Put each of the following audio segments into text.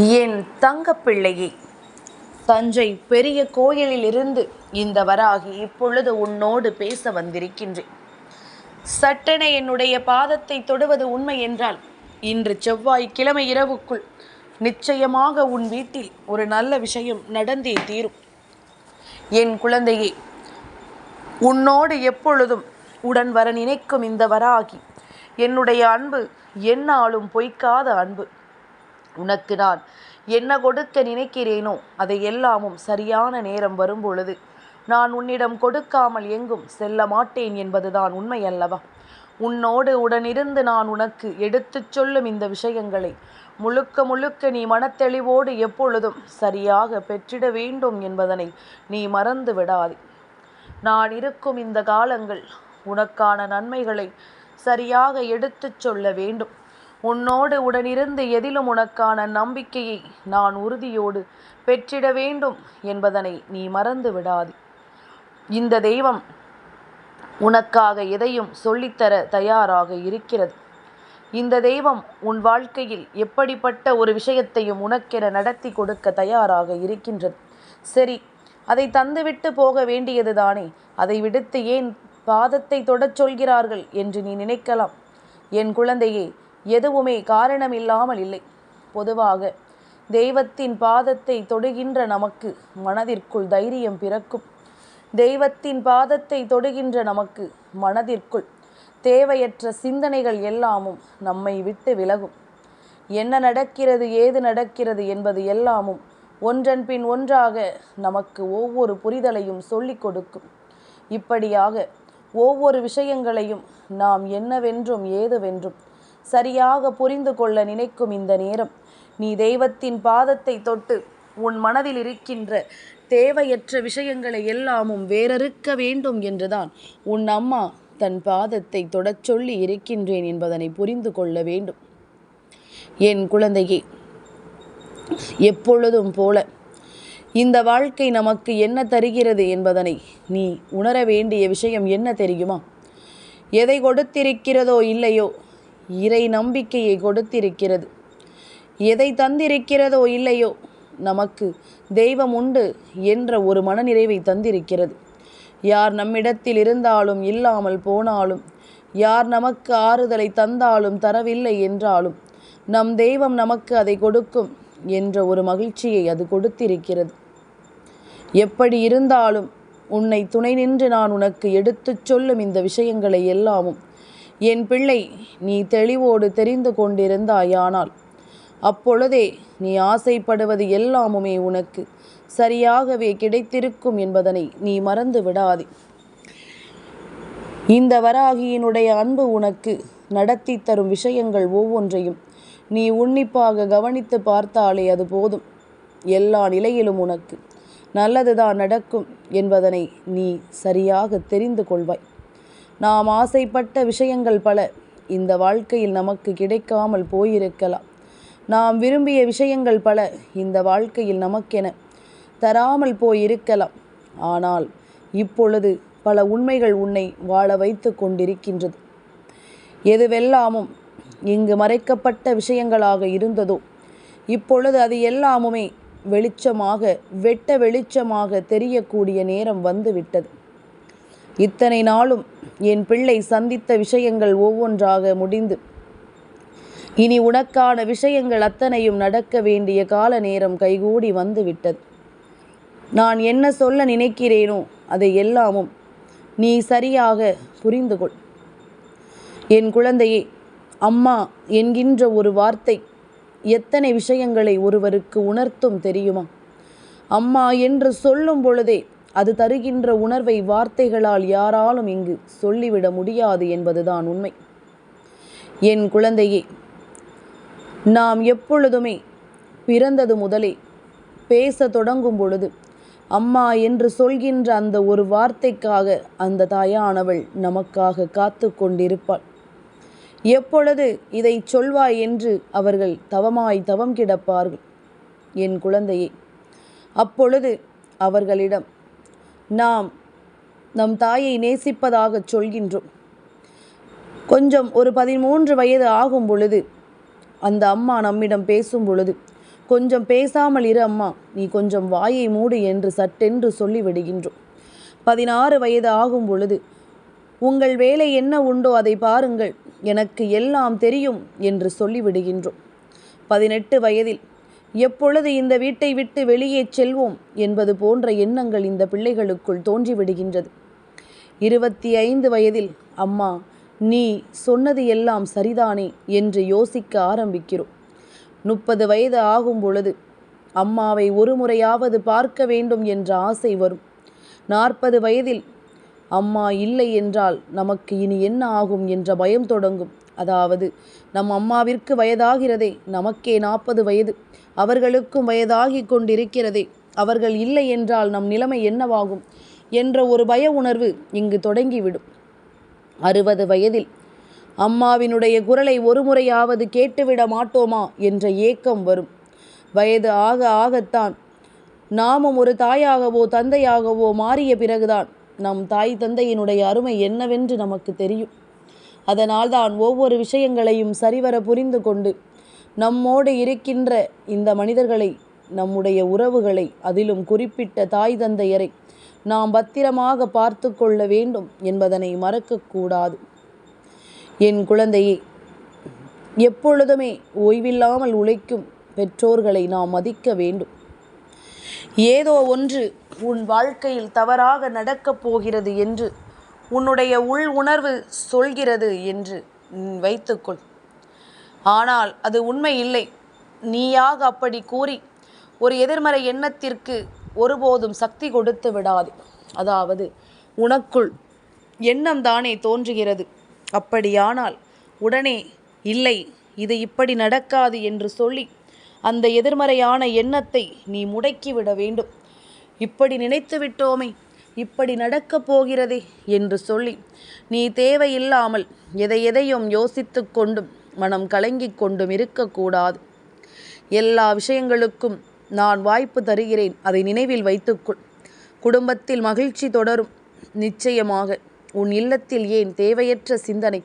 என் தங்கப்பிள்ளையே. தஞ்சை பெரிய கோயிலிலிருந்து இந்த வராகி இப்பொழுது உன்னோடு பேச வந்திருக்கின்றேன். சட்டென என்னுடைய பாதத்தை தொடுவது உண்மை என்றால் இன்று செவ்வாய் கிழமை இரவுக்குள் நிச்சயமாக உன் வீட்டில் ஒரு நல்ல விஷயம் நடந்தே தீரும். என் குழந்தையே உன்னோடு எப்பொழுதும் உடன் வர நினைக்கும் இந்த வராகி என்னுடைய அன்பு என்னாலும் பொய்க்காத அன்பு. உனக்கு நான் என்ன கொடுக்க நினைக்கிறேனோ அதை எல்லாமும் சரியான நேரம் வரும்பொழுது நான் உன்னிடம் கொடுக்காமல் எங்கும் செல்ல மாட்டேன் என்பதுதான் உண்மை அல்லவா உன்னோடு உடனிருந்து நான் உனக்கு எடுத்துச் சொல்லும் இந்த விஷயங்களை முழுக்க முழுக்க நீ மனத்தெளிவோடு எப்பொழுதும் சரியாக பெற்றிட வேண்டும் என்பதனை நீ மறந்து விடாதே. நான் இருக்கும் இந்த காலங்கள் உனக்கான நன்மைகளை சரியாக எடுத்துச் சொல்ல வேண்டும். உன்னோடு உடனிருந்து எதிலும் உனக்கான நம்பிக்கையை நான் உறுதியோடு பெற்றிட வேண்டும் என்பதனை நீ மறந்து விடாது. இந்த தெய்வம் உனக்காக எதையும் சொல்லித்தர தயாராக இருக்கிறது. இந்த தெய்வம் உன் வாழ்க்கையில் எப்படிப்பட்ட ஒரு விஷயத்தையும் உனக்கென நடத்தி கொடுக்க தயாராக இருக்கின்றது. சரி அதை தந்துவிட்டு போக வேண்டியதுதானே அதை விடுத்து ஏன் பாதத்தை தொடச் சொல்கிறார்கள் என்று நீ நினைக்கலாம். என் குழந்தையே எதுவுமே காரணமில்லாமல் இல்லை. பொதுவாக தெய்வத்தின் பாதத்தை தொடுகின்ற நமக்கு மனதிற்குள் தைரியம் பிறக்கும். தெய்வத்தின் பாதத்தை தொடுகின்ற நமக்கு மனதிற்குள் தேவையற்ற சிந்தனைகள் எல்லாமும் நம்மை விட்டு விலகும். என்ன நடக்கிறது ஏது நடக்கிறது என்பது எல்லாமும் ஒன்றன் பின் ஒன்றாக நமக்கு ஒவ்வொரு புரிதலையும் சொல்லிக் கொடுக்கும். இப்படியாக ஒவ்வொரு விஷயங்களையும் நாம் என்னவென்றும் ஏதுவென்றும் சரியாக புரிந்து கொள்ள நினைக்கும் இந்த நேரம். நீ தெய்வத்தின் பாதத்தை தொட்டு உன் மனதில் இருக்கின்ற தேவையற்ற விஷயங்களை எல்லாமும் வேறறுக்க வேண்டும் என்றுதான் உன் அம்மா தன் பாதத்தை தொடச் சொல்லி இருக்கின்றேன் என்பதனை புரிந்து கொள்ள வேண்டும். என் குழந்தையே எப்பொழுதும் போல இந்த வாழ்க்கை நமக்கு என்ன தருகிறது என்பதனை நீ உணர வேண்டிய விஷயம் என்ன தெரியுமா? எதை கொடுத்திருக்கிறதோ இல்லையோ? இறை நம்பிக்கையை கொடுத்திருக்கிறது. எதை தந்திருக்கிறதோ இல்லையோ நமக்கு தெய்வம் உண்டு என்ற ஒரு மனநிறைவை தந்திருக்கிறது. யார் நம்மிடத்தில் இருந்தாலும் இல்லாமல் போனாலும் யார் நமக்கு ஆறுதலை தந்தாலும் தரவில்லை என்றாலும் நம் தெய்வம் நமக்கு அதை கொடுக்கும் என்ற ஒரு மகிழ்ச்சியை அது கொடுத்திருக்கிறது. எப்படி இருந்தாலும் உன்னை துணை நின்று நான் உனக்கு எடுத்துச் சொல்லும் இந்த விஷயங்களை எல்லாமும் என் பிள்ளை நீ தெளிவோடு தெரிந்து கொண்டிருந்தாயானால் அப்பொழுதே நீ ஆசைப்படுவது எல்லாமுமே உனக்கு சரியாகவே கிடைத்திருக்கும் என்பதனை நீ மறந்து விடாதே. இந்த வராகியினுடைய அன்பு உனக்கு நடத்தி தரும் விஷயங்கள் ஒவ்வொன்றையும் நீ உன்னிப்பாக கவனித்து பார்த்தாலே அது போதும். எல்லா நிலையிலும் உனக்கு நல்லதுதான் நடக்கும் என்பதனை நீ சரியாக தெரிந்து கொள்வாய். நாம் ஆசைப்பட்ட விஷயங்கள் பல. இந்த வாழ்க்கையில் நமக்கு கிடைக்காமல் போயிருக்கலாம். நாம் விரும்பிய விஷயங்கள் பல இந்த வாழ்க்கையில் நமக்கென தராமல் போயிருக்கலாம். ஆனால் இப்பொழுது பல உண்மைகள் உன்னை வாழ வைத்து கொண்டிருக்கின்றது. எதுவெல்லாமும் இங்கு மறைக்கப்பட்ட விஷயங்களாக இருந்ததோ இப்பொழுது அது எல்லாமுமே வெளிச்சமாக வெட்ட வெளிச்சமாக தெரியக்கூடிய நேரம் வந்துவிட்டது. இத்தனை நாளும் என் பிள்ளை சந்தித்த விஷயங்கள் ஒவ்வொன்றாக முடிந்து இனி உனக்கான விஷயங்கள் அத்தனையும் நடக்க வேண்டிய கால நேரம் கைகூடி வந்துவிட்டது. நான் என்ன சொல்ல நினைக்கிறேனோ அதை எல்லாமும் நீ சரியாக புரிந்து கொள் என் குழந்தையே அம்மா என்கின்ற ஒரு வார்த்தை எத்தனை விஷயங்களை ஒருவருக்கு உணர்த்தும் தெரியுமா? அம்மா என்று சொல்லும் பொழுதே அது தருகின்ற உணர்வை வார்த்தைகளால் யாராலும் இங்கு சொல்லிவிட முடியாது என்பதுதான் உண்மை. என் குழந்தையே நாம் எப்பொழுதுமே பிறந்தது முதலே பேச தொடங்கும் பொழுது அம்மா என்று சொல்கின்ற அந்த ஒரு வார்த்தைக்காக அந்த தாயானவள் நமக்காக காத்து கொண்டிருப்பாள். எப்பொழுது இதை சொல்வாய் என்று அவர்கள் தவமாய் தவம் கிடப்பார்கள். என் குழந்தையே அப்பொழுது அவர்களிடம் நாம் நம் தாயை நேசிப்பதாக சொல்கின்றோம். கொஞ்சம் ஒரு பதிமூன்று வயது ஆகும் பொழுது அந்த அம்மா நம்மிடம் பேசும் பொழுது கொஞ்சம் பேசாமல் இரு அம்மா நீ கொஞ்சம் வாயை மூடு என்று சட்டென்று சொல்லிவிடுகின்றோம். பதினாறு வயது ஆகும் பொழுது உங்கள் வேலை என்ன உண்டோ அதை பாருங்கள் எனக்கு எல்லாம் தெரியும் என்று சொல்லிவிடுகின்றோம். பதினெட்டு வயதில் எப்பொழுது இந்த வீட்டை விட்டு வெளியே செல்வோம் என்பது போன்ற எண்ணங்கள் இந்த பிள்ளைகளுக்குள் தோன்றிவிடுகின்றது. இருபத்தி ஐந்து வயதில் அம்மா நீ சொன்னது எல்லாம் சரிதானே என்று யோசிக்க ஆரம்பிக்கிறோம். முப்பது வயது ஆகும் பொழுது அம்மாவை ஒரு முறையாவது பார்க்க வேண்டும் என்ற ஆசை வரும். நாற்பது வயதில் அம்மா இல்லை என்றால் நமக்கு இனி என்ன ஆகும் என்ற பயம் தொடங்கும். அதாவது நம் அம்மாவிற்கு வயதாகிறதே நமக்கே நாற்பது வயது. அவர்களுக்கும் வயதாகி கொண்டிருக்கிறதே அவர்கள் இல்லை என்றால் நம் நிலைமை என்னவாகும் என்ற ஒரு பய உணர்வு இங்கு தொடங்கிவிடும். அறுபது வயதில் அம்மாவினுடைய குரலை ஒரு முறையாவது கேட்டுவிட மாட்டோமா என்ற ஏக்கம் வரும். வயது ஆக ஆகத்தான் நாமும் ஒரு தாயாகவோ தந்தையாகவோ மாறிய பிறகுதான் நம் தாய் தந்தையினுடைய அருமை என்னவென்று நமக்கு தெரியும். அதனால்தான் ஒவ்வொரு விஷயங்களையும் சரிவர புரிந்து கொண்டு நம்மோடு இருக்கின்ற இந்த மனிதர்களை நம்முடைய உறவுகளை அதிலும் குறிப்பிட்ட தாய் தந்தையரை நாம் பத்திரமாக பார்த்து கொள்ள வேண்டும் என்பதனை மறக்கக்கூடாது என் குழந்தையே எப்பொழுதுமே ஓய்வில்லாமல் உழைக்கும் பெற்றோர்களை நாம் மதிக்க வேண்டும். ஏதோ ஒன்று உன் வாழ்க்கையில் தவறாக நடக்கப் போகிறது என்று உன்னுடைய உள் உணர்வு சொல்கிறது என்று வைத்துக்கொள். ஆனால் அது உண்மை இல்லை. நீயாக அப்படி கூறி ஒரு எதிர்மறை எண்ணத்திற்கு ஒருபோதும் சக்தி கொடுத்து விடாது. அதாவது உனக்குள் எண்ணம் தானே தோன்றுகிறது. அப்படியானால் உடனே இல்லை இது இப்படி நடக்காது என்று சொல்லி அந்த எதிர்மறையான எண்ணத்தை நீ முடக்கிவிட வேண்டும். இப்படி நினைத்து விட்டோமே இப்படி நடக்கப் போகிறதே என்று சொல்லி நீ தேவையில்லாமல் எதை எதையும் யோசித்து கொண்டும் மனம் கலங்கிக் கொண்டும் இருக்கக்கூடாது எல்லா விஷயங்களுக்கும் நான் வாய்ப்பு தருகிறேன் அதை நினைவில் வைத்துக்கொள். குடும்பத்தில் மகிழ்ச்சி தொடரும். நிச்சயமாக உன் இல்லத்தில் ஏன் தேவையற்ற சிந்தனை?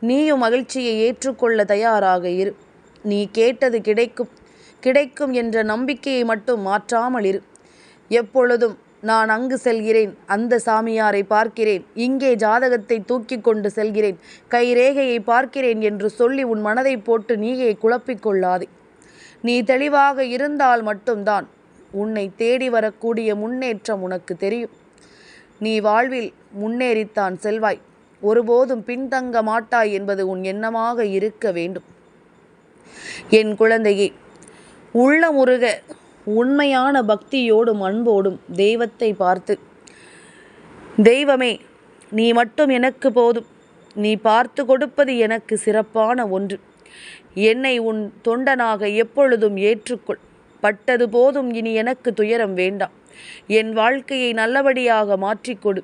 நீயும் மகிழ்ச்சியை ஏற்றுக்கொள்ள தயாராக இரு. நீ கேட்டது கிடைக்கும். கிடைக்கும் என்ற நம்பிக்கையை மட்டும் மாற்றாமல் இரு. எப்பொழுதும் நான் அங்கு செல்கிறேன் அந்த சாமியாரை பார்க்கிறேன் இங்கே ஜாதகத்தை தூக்கி கொண்டு செல்கிறேன் கைரேகையை பார்க்கிறேன் என்று சொல்லி உன் மனதை போட்டு நீயே குழப்பிக்கொள்ளாதே நீ தெளிவாக இருந்தால் மட்டும்தான் உன்னை தேடி வரக்கூடிய முன்னேற்றம் உனக்கு தெரியும். நீ வாழ்வில் முன்னேறித்தான் செல்வாய். ஒருபோதும் பின்தங்க மாட்டாய் என்பது உன் எண்ணமாக இருக்க வேண்டும். என் குழந்தையே உள்ளமுருக உண்மையான பக்தியோடும் அன்போடும் தெய்வத்தை பார்த்து தெய்வமே நீ மட்டும் எனக்கு போதும். நீ பார்த்து கொடுப்பது எனக்கு சிறப்பான ஒன்று. என்னை உன் தொண்டனாக எப்பொழுதும் ஏற்றுக்கொள். பட்டது போதும் இனி எனக்கு துயரம் வேண்டாம். என் வாழ்க்கையை நல்லபடியாக மாற்றிக்கொடு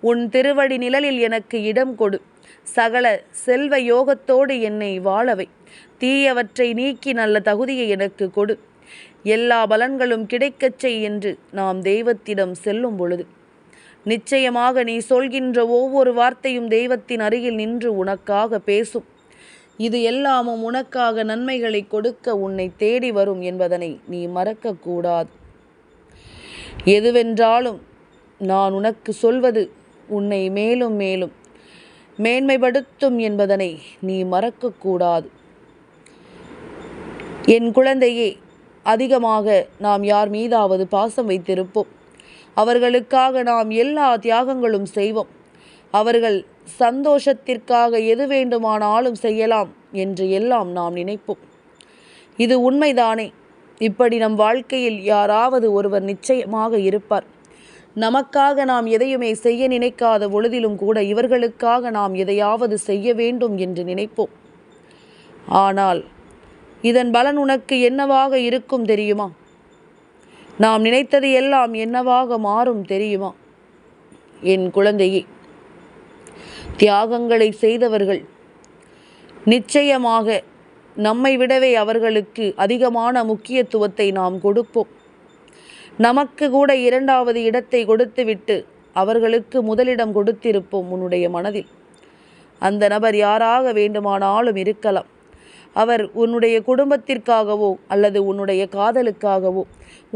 உன் திருவடி நிழலில் எனக்கு இடம் கொடு. சகல செல்வ யோகத்தோடு என்னை வாழவை தீயவற்றை நீக்கி நல்ல தகுதியை எனக்கு கொடு. எல்லா பலன்களும் கிடைக்கச் செய் என்று நாம் தெய்வத்திடம் செல்லும் பொழுது. நிச்சயமாக நீ சொல்கின்ற ஒவ்வொரு வார்த்தையும் தெய்வத்தின் அருகில் நின்று உனக்காக பேசும். இது எல்லாமும் உனக்காக நன்மைகளை கொடுக்க உன்னை தேடி வரும் என்பதனை நீ மறக்கக்கூடாது. எதுவென்றாலும் நான் உனக்கு சொல்வது உன்னை மேலும் மேலும் மேன்மைப்படுத்தும் என்பதனை நீ மறக்கக்கூடாது. என் குழந்தையே அதிகமாக நாம் யார் மீதாவது பாசம் வைத்திருப்போம். அவர்களுக்காக நாம் எல்லா தியாகங்களும் செய்வோம். அவர்கள் சந்தோஷத்திற்காக எது வேண்டுமானாலும் செய்யலாம் என்று எல்லாம் நாம் நினைப்போம். இது உண்மைதானே? இப்படி நம் வாழ்க்கையில் யாராவது ஒருவர் நிச்சயமாக இருப்பார். நமக்காக நாம் எதையுமே செய்ய நினைக்காத பொழுதிலும் கூட இவர்களுக்காக நாம் எதையாவது செய்ய வேண்டும் என்று நினைப்போம். ஆனால் இதன் பலன் உனக்கு என்னவாக இருக்கும் தெரியுமா? நாம் நினைத்தது எல்லாம் என்னவாக மாறும் தெரியுமா? என் குழந்தையே தியாகங்களை செய்தவர்கள் நிச்சயமாக நம்மை விடவே அவர்களுக்கு அதிகமான முக்கியத்துவத்தை நாம் கொடுப்போம். நமக்கு கூட இரண்டாவது இடத்தை கொடுத்துவிட்டு அவர்களுக்கு முதலிடம் கொடுத்திருப்போம் உன்னுடைய மனதில். அந்த நபர் யாராக வேண்டுமானாலும் இருக்கலாம். அவர் உன்னுடைய குடும்பத்திற்காகவோ அல்லது உன்னுடைய காதலுக்காகவோ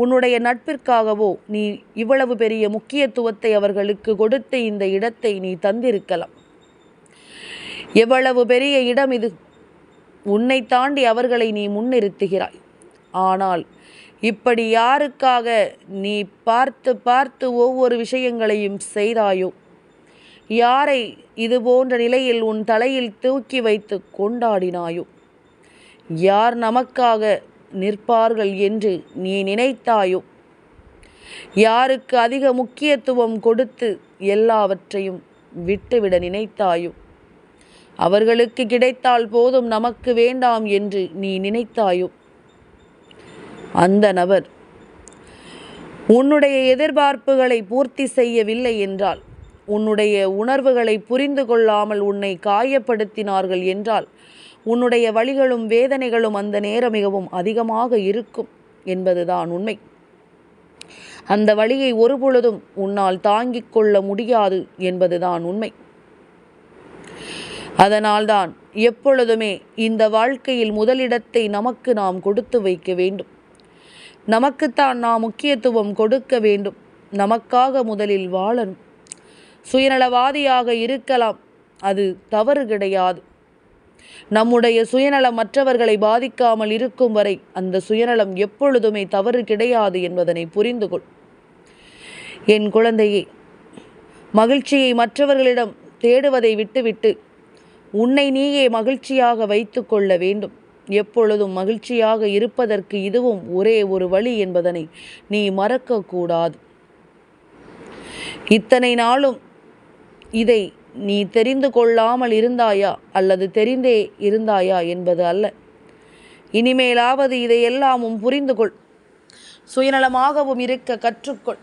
உன்னுடைய நட்பிற்காகவோ நீ இவ்வளவு பெரிய முக்கியத்துவத்தை அவர்களுக்கு கொடுத்து இந்த இடத்தை நீ தந்திருக்கலாம். எவ்வளவு பெரிய இடம் இது. உன்னை தாண்டி அவர்களை நீ முன்னிறுத்துகிறாய். ஆனால் இப்படி யாருக்காக நீ பார்த்து பார்த்து ஒவ்வொரு விஷயங்களையும் செய்தாயோ? யாரை இது போன்ற நிலையில் உன் தலையில் தூக்கி வைத்து கொண்டாடினாயோ? யார் நமக்காக நிற்பார்கள் என்று நீ நினைத்தாயோ? யாருக்கு அதிக முக்கியத்துவம் கொடுத்து எல்லாவற்றையும் விட்டுவிட நினைத்தாயோ? அவர்களுக்கு கிடைத்தால் போதும் நமக்கு வேண்டாம் என்று நீ நினைத்தாயோ? அந்த நபர் உன்னுடைய எதிர்பார்ப்புகளை பூர்த்தி செய்யவில்லை என்றால் உன்னுடைய உணர்வுகளை புரிந்து கொள்ளாமல் உன்னை காயப்படுத்தினார்கள் என்றால் உன்னுடைய வழிகளும் வேதனைகளும் அந்த நேரம் மிகவும் அதிகமாக இருக்கும் என்பதுதான் உண்மை. அந்த வழியை ஒருபொழுதும் உன்னால் தாங்கிக் கொள்ள முடியாது என்பதுதான் உண்மை. அதனால்தான் எப்பொழுதுமே இந்த வாழ்க்கையில் முதலிடத்தை நமக்கு நாம் கொடுத்து வைக்க வேண்டும். நமக்குத்தான் நாம் முக்கியத்துவம் கொடுக்க வேண்டும். நமக்காக முதலில் வாழணும். சுயநலவாதியாக இருக்கலாம். அது தவறு கிடையாது. நம்முடைய சுயநலம் மற்றவர்களை பாதிக்காமல் இருக்கும் வரை அந்த சுயநலம் எப்பொழுதுமே தவறு கிடையாது என்பதனை புரிந்து கொள். என் குழந்தையே மகிழ்ச்சியை மற்றவர்களிடம் தேடுவதை விட்டுவிட்டு உன்னை நீயே மகிழ்ச்சியாக வைத்து கொள்ள வேண்டும். எப்பொழுதும் மகிழ்ச்சியாக இருப்பதற்கு இதுவும் ஒரே ஒரு வழி என்பதனை நீ மறக்கக்கூடாது. இத்தனை நாளும் இதை நீ தெரிந்து கொள்ளாமல் இருந்தாயா அல்லது தெரிந்தே இருந்தாயா என்பது அல்ல. இனிமேலாவது இதையெல்லாமும் புரிந்து கொள் சுயநலமாகவும் இருக்க கற்றுக்கொள்.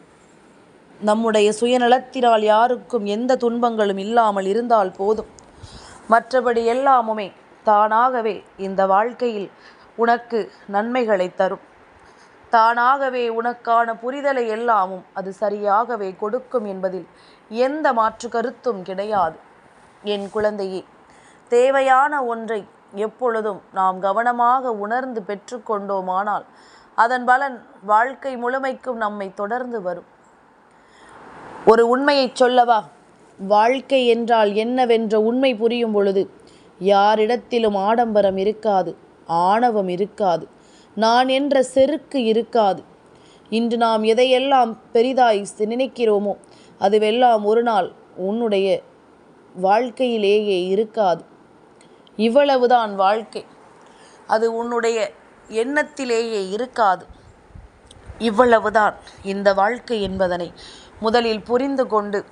நம்முடைய சுயநலத்தினால் யாருக்கும் எந்த துன்பங்களும் இல்லாமல் இருந்தால் போதும். மற்றபடி எல்லாமுமே தானாகவே இந்த வாழ்க்கையில் உனக்கு நன்மைகளை தரும். தானாகவே உனக்கான புரிதலை எல்லாமும் அது சரியாகவே கொடுக்கும் என்பதில் எந்த மாற்று கருத்தும் கிடையாது. என் குழந்தையே தேவையான ஒன்றை எப்பொழுதும் நாம் கவனமாக உணர்ந்து பெற்றுக்கொண்டோமானால் அதன் பலன் வாழ்க்கை முழுமைக்கும் நம்மை தொடர்ந்து வரும். ஒரு உண்மையை சொல்லவா? வாழ்க்கை என்றால் என்னவென்ற உண்மை புரியும் பொழுது யாரிடத்திலும் ஆடம்பரம் இருக்காது ஆணவம் இருக்காது. நான் என்ற செருக்கு இருக்காது. இன்று நாம் எதையெல்லாம் பெரிதாய் நினைக்கிறோமோ அதுவெல்லாம் ஒரு நாள் உன்னுடைய வாழ்க்கையிலேயே இருக்காது. இவ்வளவுதான் வாழ்க்கை. அது உன்னுடைய எண்ணத்திலேயே இருக்காது. இவ்வளவுதான் இந்த வாழ்க்கை என்பதனை முதலில் புரிந்து கொண்டு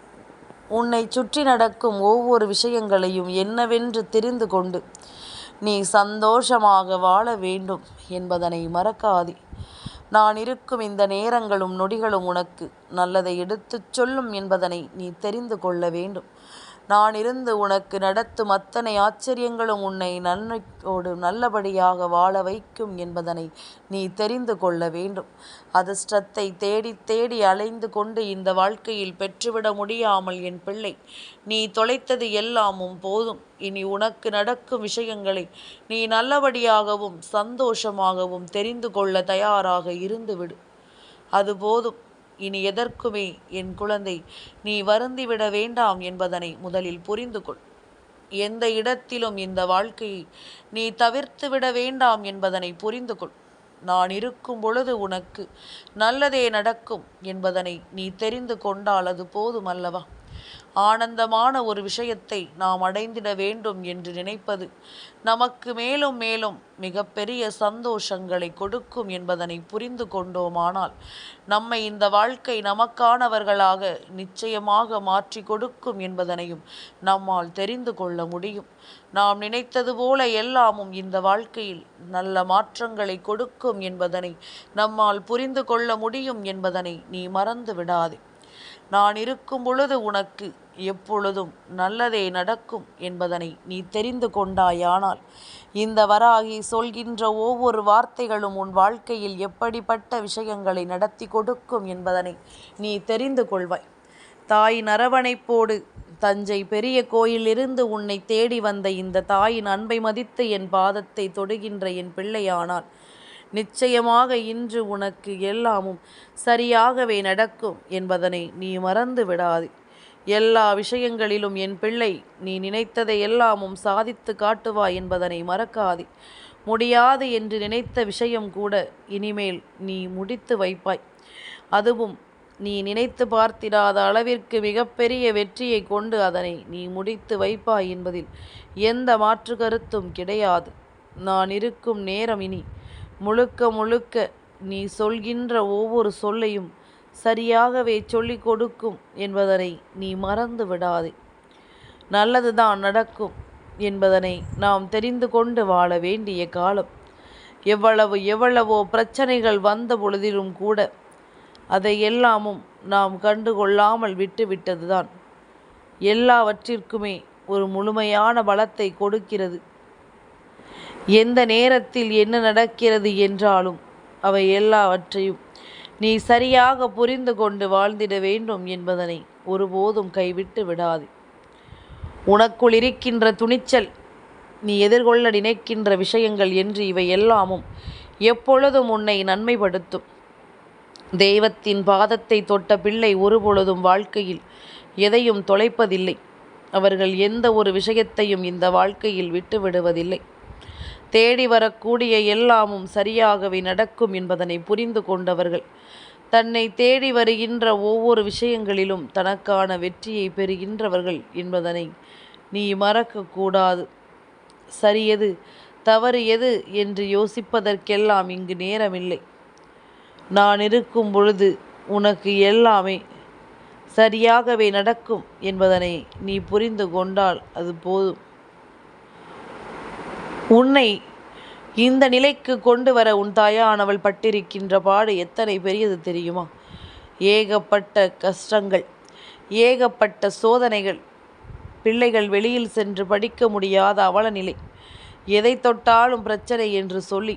உன்னை சுற்றி நடக்கும் ஒவ்வொரு விஷயங்களையும் என்னவென்று தெரிந்து கொண்டு நீ சந்தோஷமாக வாழ வேண்டும் என்பதனை மறக்காதே. நான் இருக்கும் இந்த நேரங்களும் நொடிகளும் உனக்கு நல்லதை எடுத்துச் சொல்லும் என்பதனை நீ தெரிந்து கொள்ள வேண்டும். நான் இருந்து உனக்கு நடத்தும் அத்தனை ஆச்சரியங்களும் உன்னை நன்மையோடு நல்லபடியாக வாழ வைக்கும் என்பதனை நீ தெரிந்து கொள்ள வேண்டும். அதிர்ஷ்டத்தை தேடி தேடி அலைந்து கொண்டு இந்த வாழ்க்கையில் பெற்றுவிட முடியாமல் என் பிள்ளை நீ தொலைத்தது எல்லாமும் போதும். இனி உனக்கு நடக்கும் விஷயங்களை நீ நல்லபடியாகவும் சந்தோஷமாகவும் தெரிந்து கொள்ள தயாராக இருந்துவிடு. அது போதும். இனி எதற்குமே என் குழந்தை நீ வருந்திவிட வேண்டாம் என்பதனை முதலில் புரிந்து கொள். எந்த இடத்திலும் இந்த வாழ்க்கையை நீ தவிர்த்து விட வேண்டாம் என்பதனை புரிந்து கொள். நான் இருக்கும் பொழுது உனக்கு நல்லதே நடக்கும் என்பதனை நீ தெரிந்து கொண்டால் அது போதும் அல்லவா ஆனந்தமான ஒரு விஷயத்தை நாம் அடைந்திட வேண்டும் என்று நினைப்பது நமக்கு மேலும் மேலும் மிகப்பெரிய சந்தோஷங்களை கொடுக்கும் என்பதனை புரிந்து கொண்டோமானால் நம்மை இந்த வாழ்க்கை நமக்கானவர்களாக நிச்சயமாக மாற்றி கொடுக்கும் என்பதனையும் நம்மால் தெரிந்து கொள்ள முடியும். நாம் நினைத்தது போல எல்லாமும் இந்த வாழ்க்கையில் நல்ல மாற்றங்களை கொடுக்கும் என்பதனை நம்மால் புரிந்து கொள்ள முடியும் என்பதனை நீ மறந்து விடாதே. நான் இருக்கும் பொழுது உனக்கு எப்பொழுதும் நல்லதே நடக்கும் என்பதனை நீ தெரிந்து கொண்டாயானால் இந்த வராகி சொல்கின்ற ஒவ்வொரு வார்த்தைகளும் உன் வாழ்க்கையில் எப்படிப்பட்ட விஷயங்களை நடத்தி கொடுக்கும் என்பதனை நீ தெரிந்து கொள்வாய். தாய் நரவணைப்போடு தஞ்சை பெரிய கோயிலிருந்து உன்னை தேடி வந்த இந்த தாயின் அன்பை மதித்து என் பாதத்தை தொடுகின்ற என் பிள்ளையானான் நிச்சயமாக இன்று உனக்கு எல்லாமும் சரியாகவே நடக்கும் என்பதனை நீ மறந்து விடாதே. எல்லா விஷயங்களிலும் என் பிள்ளை நீ நினைத்ததை எல்லாமும் சாதித்து காட்டுவாய் என்பதனை மறக்காதே. முடியாது என்று நினைத்த விஷயம் கூட இனிமேல் நீ முடித்து வைப்பாய். அதுவும் நீ நினைத்து பார்த்திடாத அளவிற்கு மிகப்பெரிய வெற்றியை கொண்டு அதனை நீ முடித்து வைப்பாய் என்பதில் எந்த மாற்று கருத்தும் கிடையாது. நான் இருக்கும் நேரம் இனி முழுக்க முழுக்க நீ சொல்கின்ற ஒவ்வொரு சொல்லையும் சரியாகவே சொல்லிக் கொடுக்கும் என்பதனை நீ மறந்து விடாதே. நல்லதுதான் நடக்கும் என்பதனை நாம் தெரிந்து கொண்டு வாழ வேண்டிய காலம். எவ்வளவு எவ்வளவோ பிரச்சனைகள் வந்த பொழுதிலும் கூட அதை எல்லாமும் நாம் கண்டுகொள்ளாமல் விட்டுவிட்டதுதான் எல்லாவற்றிற்குமே ஒரு முழுமையான பலத்தை கொடுக்கிறது. எந்த நேரத்தில் என்ன நடக்கிறது என்றாலும் அவை எல்லாவற்றையும் நீ சரியாக புரிந்து கொண்டு வாழ்ந்திட வேண்டும் என்பதனை ஒருபோதும் கைவிட்டு விடாது. உனக்குள் இருக்கின்ற துணிச்சல் நீ எதிர்கொள்ள நினைக்கின்ற விஷயங்கள் என்று இவை எல்லாமும் எப்பொழுதும் உன்னை நன்மைப்படுத்தும். தெய்வத்தின் பாதத்தை தொட்ட பிள்ளை ஒருபொழுதும் வாழ்க்கையில் எதையும் தொலைப்பதில்லை. அவர்கள் எந்த ஒரு விஷயத்தையும் இந்த வாழ்க்கையில் விட்டு விடுவதில்லை தேடி வரக்கூடிய எல்லாமும் சரியாகவே நடக்கும் என்பதனை புரிந்து கொண்டவர்கள். தன்னை தேடி வருகின்ற ஒவ்வொரு விஷயங்களிலும் தனக்கான வெற்றியை பெறுகின்றவர்கள் என்பதனை நீ மறக்கக்கூடாது. சரியது தவறு எது என்று யோசிப்பதற்கெல்லாம் இங்கு நேரமில்லை. நான் இருக்கும் பொழுது உனக்கு எல்லாமே சரியாகவே நடக்கும் என்பதனை நீ புரிந்து கொண்டால் அது போதும். உன்னை இந்த நிலைக்கு கொண்டு வர உன் தாயானவள் பட்டிருக்கின்ற பாடு எத்தனை பெரியது தெரியுமா? ஏகப்பட்ட கஷ்டங்கள் ஏகப்பட்ட சோதனைகள். பிள்ளைகள் வெளியில் சென்று படிக்க முடியாத அவல நிலை எதை தொட்டாலும் பிரச்சனை என்று சொல்லி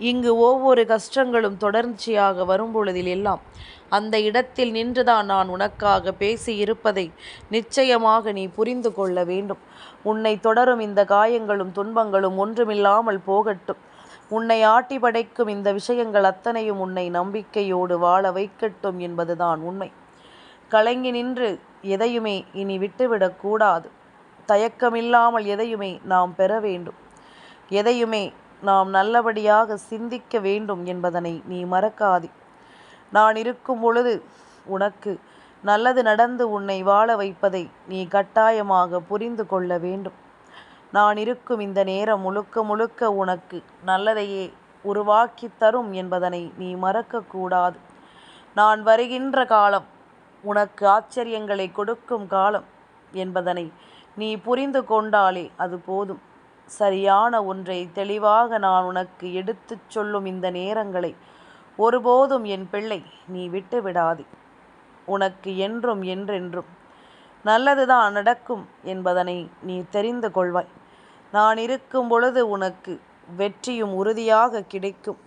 இங்கு ஒவ்வொரு கஷ்டங்களும் தொடர்ச்சியாக வரும்பொழுதிலெல்லாம் அந்த இடத்தில் நின்றுதான் நான் உனக்காக பேசி இருப்பதை நிச்சயமாக நீ புரிந்து கொள்ள வேண்டும். உன்னை தொடரும் இந்த காயங்களும் துன்பங்களும் ஒன்றுமில்லாமல் போகட்டும். உன்னை ஆட்டி படைக்கும் இந்த விஷயங்கள் அத்தனையும் உன்னை நம்பிக்கையோடு வாழ வைக்கட்டும் என்பதுதான் உண்மை. கலங்கி நின்று எதையுமே இனி விட்டுவிடக்கூடாது. தயக்கமில்லாமல் எதையுமே நாம் பெற வேண்டும். எதையுமே நாம் நல்லபடியாக சிந்திக்க வேண்டும் என்பதனை நீ மறக்காதே. நான் இருக்கும் பொழுது உனக்கு நல்லது நடந்து உன்னை வாழ வைப்பதை நீ கட்டாயமாக புரிந்து கொள்ள வேண்டும். நான் இருக்கும் இந்த நேரம் முழுக்க முழுக்க உனக்கு நல்லதையே உருவாக்கி தரும் என்பதனை நீ மறக்கக்கூடாது. நான் வருகின்ற காலம் உனக்கு ஆச்சரியங்களை கொடுக்கும் காலம் என்பதனை நீ புரிந்து கொண்டாலே அது போதும். சரியான ஒன்றை தெளிவாக நான் உனக்கு எடுத்துச் சொல்லும் இந்த நேரங்களை. ஒருபோதும் என் பிள்ளை நீ விட்டு விடாதே. உனக்கு என்றும் என்றென்றும் நல்லதுதான் நடக்கும் என்பதனை நீ தெரிந்து கொள்வாய். நான் இருக்கும் பொழுது உனக்கு வெற்றியும் உறுதியாக கிடைக்கும்.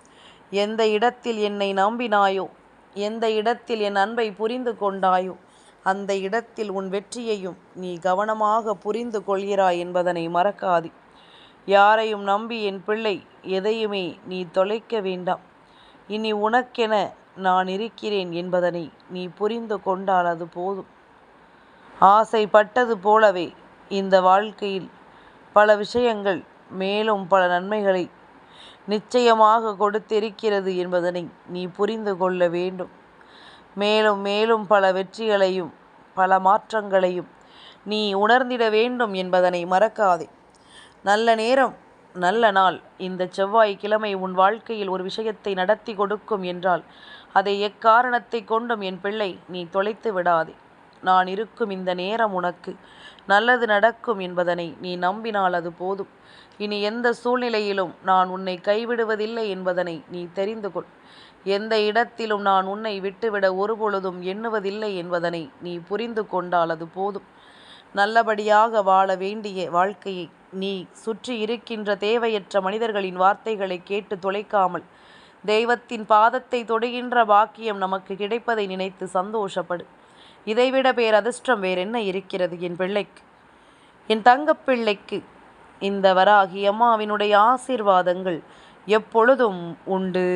எந்த இடத்தில் என்னை நம்பினாயோ எந்த இடத்தில் என் அன்பை புரிந்து கொண்டாயோ அந்த இடத்தில் உன் வெற்றியையும் நீ கவனமாக புரிந்து கொள்கிறாய் என்பதனை மறக்காதே. யாரையும் நம்பி என் பிள்ளை எதையுமே நீ தொலைக்க வேண்டாம். இனி உனக்கென நான் இருக்கிறேன் என்பதனை நீ புரிந்து கொண்டால் அது போதும். ஆசைப்பட்டது போலவே இந்த வாழ்க்கையில் பல விஷயங்கள் மேலும் பல நன்மைகளை நிச்சயமாக கொடுத்திருக்கிறது என்பதனை நீ புரிந்து கொள்ள வேண்டும். மேலும் மேலும் பல வெற்றிகளையும் பல மாற்றங்களையும் நீ உணர்ந்திட வேண்டும் என்பதனை மறக்காதே. நல்ல நேரம் நல்ல நாள். இந்த செவ்வாய்க்கிழமை உன் வாழ்க்கையில் ஒரு விஷயத்தை நடத்தி கொடுக்கும் என்றால் அதை எக்காரணத்தை கொண்டும் என் பிள்ளை நீ தொலைத்து விடாதே. நான் இருக்கும் இந்த நேரம் உனக்கு நல்லது நடக்கும் என்பதனை நீ நம்பினால் அது போதும். இனி எந்த சூழ்நிலையிலும் நான் உன்னை கைவிடுவதில்லை என்பதனை நீ தெரிந்து கொள். எந்த இடத்திலும் நான் உன்னை விட்டுவிட ஒருபொழுதும் எண்ணுவதில்லை என்பதனை நீ புரிந்து கொண்டால் அது போதும். நல்லபடியாக வாழ வேண்டிய வாழ்க்கையை நீ சுற்றி இருக்கின்ற தேவையற்ற மனிதர்களின் வார்த்தைகளை கேட்டு தொலைக்காமல் தெய்வத்தின் பாதத்தை தொடுகின்ற பாக்கியம் நமக்கு கிடைப்பதை நினைத்து சந்தோஷப்படு. இதைவிட பேரதிர்ஷ்டம் வேறென்ன இருக்கிறது என் பிள்ளைக்கு? என் தங்கப்பிள்ளைக்கு இந்த வராகி அம்மாவினுடைய ஆசீர்வாதங்கள் எப்பொழுதும் உண்டு.